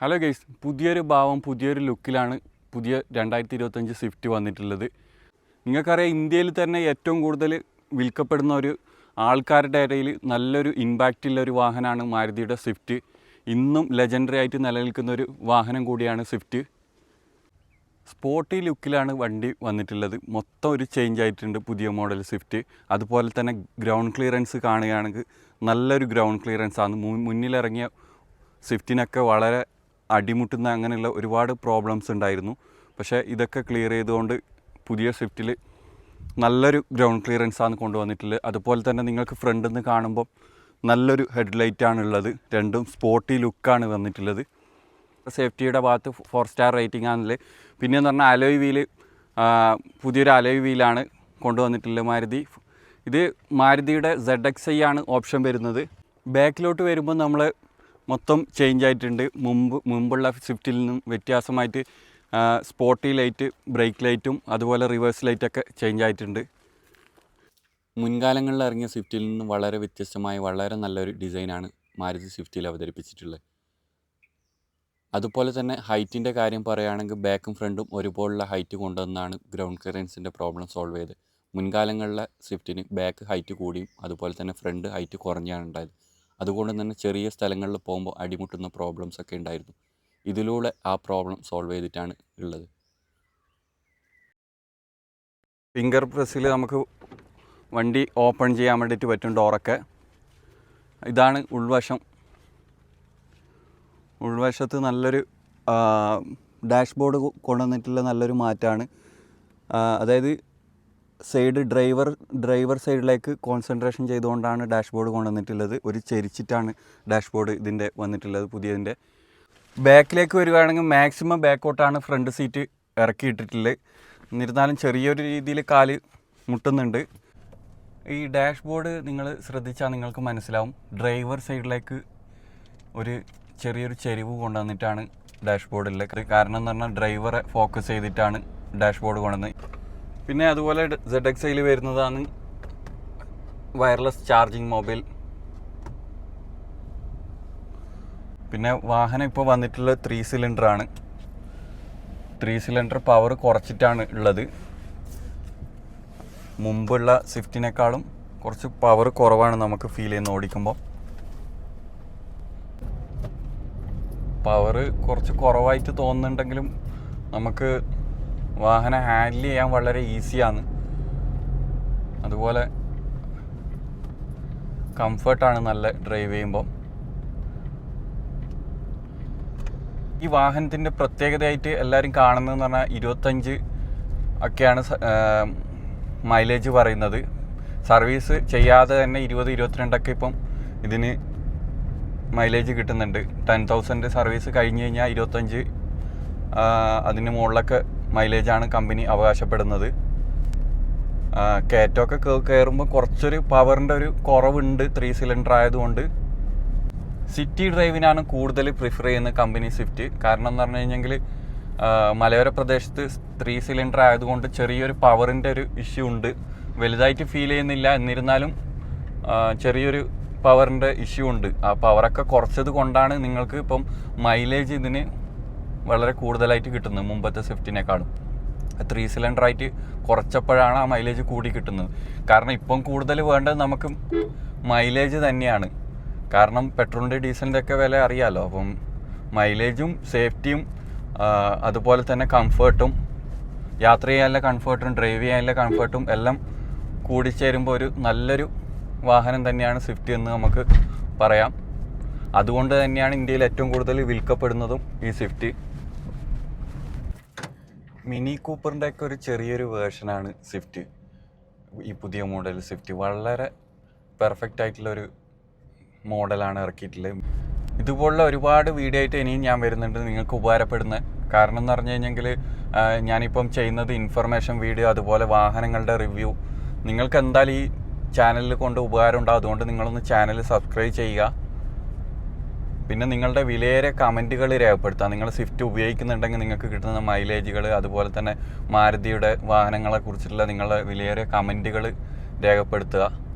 Hello guys പുതിയൊരു ഭാവം പുതിയൊരു ലുക്കിലാണ് പുതിയ രണ്ടായിരത്തി ഇരുപത്തഞ്ച് സ്വിഫ്റ്റ് വന്നിട്ടുള്ളത്. നിങ്ങൾക്കറിയാം ഇന്ത്യയിൽ തന്നെ ഏറ്റവും കൂടുതൽ വിൽക്കപ്പെടുന്ന ഒരു ആൾക്കാരുടെ ഇടയിൽ നല്ലൊരു ഇമ്പാക്റ്റുള്ള ഒരു വാഹനമാണ് മാരുതിയുടെ സ്വിഫ്റ്റ് ഇന്നും ലെജൻഡറി ആയിട്ട് നിലനിൽക്കുന്ന ഒരു വാഹനം കൂടിയാണ് സ്വിഫ്റ്റ് സ്പോർട്ടി ലുക്കിലാണ് വണ്ടി വന്നിട്ടുള്ളത്. മൊത്തം ഒരു ചേഞ്ച് ആയിട്ടുണ്ട് പുതിയ മോഡൽ സ്വിഫ്റ്റ് അതുപോലെ തന്നെ ഗ്രൗണ്ട് ക്ലിയറൻസ് കാണുകയാണെങ്കിൽ നല്ലൊരു ഗ്രൗണ്ട് ക്ലിയറൻസ് ആണ്. മുന്നിലിറങ്ങിയ സ്വിഫ്റ്റിനൊക്കെ വളരെ അടിമുട്ടുന്ന അങ്ങനെയുള്ള ഒരുപാട് പ്രോബ്ലംസ് ഉണ്ടായിരുന്നു. പക്ഷേ ഇതൊക്കെ ക്ലിയർ ചെയ്തുകൊണ്ട് പുതിയ സ്വിഫ്റ്റിൽ നല്ലൊരു ഗ്രൗണ്ട് ക്ലിയറൻസ് ആണ് കൊണ്ടുവന്നിട്ടുള്ളത്. അതുപോലെ തന്നെ നിങ്ങൾക്ക് ഫ്രണ്ടിൽ നിന്ന് കാണുമ്പോൾ നല്ലൊരു ഹെഡ്ലൈറ്റാണ് ഉള്ളത് രണ്ടും സ്പോർട്ടി ലുക്കാണ് വന്നിട്ടുള്ളത്. സേഫ്റ്റിയുടെ ഭാഗത്ത് ഫോർ സ്റ്റാർ റേറ്റിംഗ് ആണല്ലേ പിന്നെയെന്ന് പറഞ്ഞാൽ അലോയ് വീൽ പുതിയൊരു അലോയ് വീലാണ് കൊണ്ടുവന്നിട്ടുള്ളത് മാരുതി. ഇത് മാരുതിയുടെ സെഡ് എക്സ് ഐ ആണ് ഓപ്ഷൻ വരുന്നത്. ബാക്കിലോട്ട് വരുമ്പോൾ നമ്മൾ മൊത്തം ചേഞ്ച് ആയിട്ടുണ്ട്. മുമ്പ് മുമ്പുള്ള സ്വിഫ്റ്റിൽ നിന്നും വ്യത്യാസമായിട്ട് സ്പോട്ടി ലൈറ്റ് ബ്രേക്ക് ലൈറ്റും അതുപോലെ റിവേഴ്സ് ലൈറ്റൊക്കെ ചേഞ്ച് ആയിട്ടുണ്ട്. മുൻകാലങ്ങളിൽ ഇറങ്ങിയ സ്വിഫ്റ്റിൽ നിന്നും വളരെ വ്യത്യസ്തമായ വളരെ നല്ലൊരു ഡിസൈനാണ് മാരുതി സ്വിഫ്റ്റിൽ അവതരിപ്പിച്ചിട്ടുള്ളത്. അതുപോലെ തന്നെ ഹൈറ്റിന്റെ കാര്യം പറയുകയാണെങ്കിൽ ബാക്കും ഫ്രണ്ടും ഒരുപോലുള്ള ഹൈറ്റ് കൊണ്ടുവന്നാണ് ഗ്രൗണ്ട് ക്ലിയറൻസിന്റെ പ്രോബ്ലം സോൾവ് ചെയ്ത് മുൻകാലങ്ങളിലെ സ്വിഫ്റ്റിന് ബാക്ക് ഹൈറ്റ് കൂടിയും അതുപോലെ തന്നെ ഫ്രണ്ട് ഹൈറ്റ് കുറഞ്ഞാണ് ഉണ്ടായത്. അതുകൊണ്ട് തന്നെ ചെറിയ സ്ഥലങ്ങളിൽ പോകുമ്പോൾ അടിമുട്ടുന്ന പ്രോബ്ലംസ് ഒക്കെ ഉണ്ടായിരുന്നു. ഇതിലൂടെ ആ പ്രോബ്ലം സോൾവ് ചെയ്തിട്ടാണ് ഉള്ളത്. ഫിംഗർ പ്രസ്സിൽ നമുക്ക് വണ്ടി ഓപ്പൺ ചെയ്യാൻ വേണ്ടിയിട്ട് പറ്റും ഡോറൊക്കെ ഇതാണ് ഉൾവശം. ഉൾവശത്ത് നല്ലൊരു ഡാഷ്ബോർഡ് കൊണ്ടുവന്നിട്ടുള്ള നല്ലൊരു മാറ്റമാണ് അതായത് സൈഡ് ഡ്രൈവർ ഡ്രൈവർ സൈഡിലേക്ക് കോൺസെൻട്രേഷൻ ചെയ്തുകൊണ്ടാണ് ഡാഷ്ബോർഡ് കൊണ്ടുവന്നിട്ടുള്ളത്. ഒരു ചെരിച്ചിട്ടാണ് ഡാഷ്ബോർഡ് ഇതിന്റെ വന്നിട്ടുള്ളത് പുതിയതിന്റെ. ബാക്കിലേക്ക് വരികയാണെങ്കിൽ മാക്സിമം ബാക്കോട്ടാണ് ഫ്രണ്ട് സീറ്റ് ഇറക്കിയിട്ടിട്ടുള്ളത്. എന്നിരുന്നാലും ചെറിയൊരു രീതിയിൽ കാൽ മുട്ടുന്നുണ്ട്. ഈ ഡാഷ്ബോർഡ് നിങ്ങൾ ശ്രദ്ധിച്ചാൽ നിങ്ങൾക്ക് മനസ്സിലാവും. ഡ്രൈവർ സൈഡിലേക്ക് ഒരു ചെറിയൊരു ചെരിവ് കൊണ്ടുവന്നിട്ടാണ് ഡാഷ്ബോർഡിൽ കാരണം എന്ന് പറഞ്ഞാൽ ഡ്രൈവറെ ഫോക്കസ് ചെയ്തിട്ടാണ് ഡാഷ്ബോർഡ് കൊണ്ടുവന്നത്. പിന്നെ അതുപോലെ സെഡ് എക്സ് ഐയിൽ വരുന്നതാണ് വയർലെസ് ചാർജിങ് മൊബൈൽ പിന്നെ വാഹനം ഇപ്പോൾ വന്നിട്ടുള്ളത് ത്രീ സിലിണ്ടറാണ് ത്രീ സിലിണ്ടർ പവർ കുറച്ചിട്ടാണ് ഉള്ളത്. മുമ്പുള്ള സ്വിഫ്റ്റിനേക്കാളും കുറച്ച് പവർ കുറവാണ് നമുക്ക് ഫീൽ ചെയ്യുന്നത് ഓടിക്കുമ്പോൾ പവർ കുറച്ച് കുറവായിട്ട് തോന്നുന്നുണ്ടെങ്കിലും നമുക്ക് വാഹനം ഹാൻഡിൽ ചെയ്യാൻ വളരെ ഈസിയാണ് അതുപോലെ കംഫർട്ടാണ് നല്ല ഡ്രൈവ് ചെയ്യുമ്പോൾ ഈ വാഹനത്തിന്റെ പ്രത്യേകതയായിട്ട് എല്ലാവരും കാണുന്നതെന്ന് പറഞ്ഞാൽ ഇരുപത്തഞ്ച് ഒക്കെയാണ് മൈലേജ് പറയുന്നത്. സർവീസ് ചെയ്യാതെ തന്നെ ഇരുപത് ഇരുപത്തിരണ്ടൊക്കെ ഇപ്പം ഇതിന് മൈലേജ് കിട്ടുന്നുണ്ട്. ടെൻ തൗസൻഡ് സർവീസ് കഴിഞ്ഞ് കഴിഞ്ഞാൽ ഇരുപത്തഞ്ച് അതിന് മുകളിലൊക്കെ മൈലേജാണ് കമ്പനി അവകാശപ്പെടുന്നത്. കയറ്റമൊക്കെ കയറുമ്പോൾ കുറച്ചൊരു പവറിന്റെ ഒരു കുറവുണ്ട് ത്രീ സിലിണ്ടർ ആയതുകൊണ്ട്. സിറ്റി ഡ്രൈവിനാണ് കൂടുതൽ പ്രിഫർ ചെയ്യുന്ന കമ്പനി സ്വിഫ്റ്റ് കാരണം എന്ന് പറഞ്ഞു കഴിഞ്ഞെങ്കിൽ മലയോര പ്രദേശത്ത് ത്രീ സിലിണ്ടർ ആയതുകൊണ്ട് ചെറിയൊരു പവറിന്റെ ഒരു ഇഷ്യൂ ഉണ്ട്. വലുതായിട്ട് ഫീൽ ചെയ്യുന്നില്ല. എന്നിരുന്നാലും ചെറിയൊരു പവറിന്റെ ഇഷ്യൂ ഉണ്ട്. ആ പവറൊക്കെ കുറച്ചത് കൊണ്ടാണ് നിങ്ങൾക്ക് ഇപ്പം മൈലേജ് ഇതിന് വളരെ കൂടുതലായിട്ട് കിട്ടുന്നത് മുമ്പത്തെ സ്വിഫ്റ്റിനേക്കാളും. ത്രീ സിലിണ്ടർ ആയിട്ട് കുറച്ചപ്പോഴാണ് ആ മൈലേജ് കൂടി കിട്ടുന്നത്. കാരണം ഇപ്പം കൂടുതൽ വേണ്ടത് നമുക്ക് മൈലേജ് തന്നെയാണ്. കാരണം പെട്രോളിന്റെ ഡീസലിന്റെ ഒക്കെ വില അറിയാമല്ലോ അപ്പം മൈലേജും സേഫ്റ്റിയും അതുപോലെ തന്നെ കംഫേർട്ടും യാത്ര ചെയ്യാനുള്ള കംഫേർട്ടും ഡ്രൈവ് ചെയ്യാനുള്ള കംഫേർട്ടും എല്ലാം കൂടിച്ചേരുമ്പോൾ ഒരു നല്ലൊരു വാഹനം തന്നെയാണ് സ്വിഫ്റ്റ് എന്ന് നമുക്ക് പറയാം. അതുകൊണ്ട് തന്നെയാണ് ഇന്ത്യയിൽ ഏറ്റവും കൂടുതൽ വിൽക്കപ്പെടുന്നതും ഈ സ്വിഫ്റ്റ് മിനി കൂപ്പറിന്റെ ഒക്കെ ഒരു ചെറിയൊരു വേർഷനാണ് സ്വിഫ്റ്റ്. ഈ പുതിയ മോഡൽ സ്വിഫ്റ്റ്. വളരെ പെർഫെക്റ്റ് ആയിട്ടുള്ള ഒരു മോഡലാണ് ഇറക്കിയിട്ടുള്ളത്. ഇതുപോലുള്ള ഒരുപാട് വീഡിയോ ആയിട്ട് ഇനിയും ഞാൻ വരുന്നുണ്ട്. നിങ്ങൾക്ക് ഉപകാരപ്പെടുന്ന കാരണം എന്ന് പറഞ്ഞു കഴിഞ്ഞെങ്കിൽ ഞാനിപ്പം ചെയ്യുന്നത് ഇൻഫർമേഷൻ വീഡിയോ അതുപോലെ വാഹനങ്ങളുടെ റിവ്യൂ നിങ്ങൾക്ക് എന്തായാലും ഈ ചാനലിൽ കൊണ്ട് ഉപകാരം ഉണ്ടാകും അതുകൊണ്ട് നിങ്ങളൊന്ന് ചാനൽ സബ്സ്ക്രൈബ് ചെയ്യുക. പിന്നെ നിങ്ങളുടെ വിലയേറെ കമന്റുകൾ രേഖപ്പെടുത്താം. നിങ്ങൾ സ്വിഫ്റ്റ് ഉപയോഗിക്കുന്നുണ്ടെങ്കിൽ നിങ്ങൾക്ക് കിട്ടുന്ന മൈലേജുകൾ അതുപോലെ തന്നെ മാരുതിയുടെ വാഹനങ്ങളെ കുറിച്ചുള്ള നിങ്ങളുടെ വിലയേറെ കമന്റുകൾ രേഖപ്പെടുത്തുക.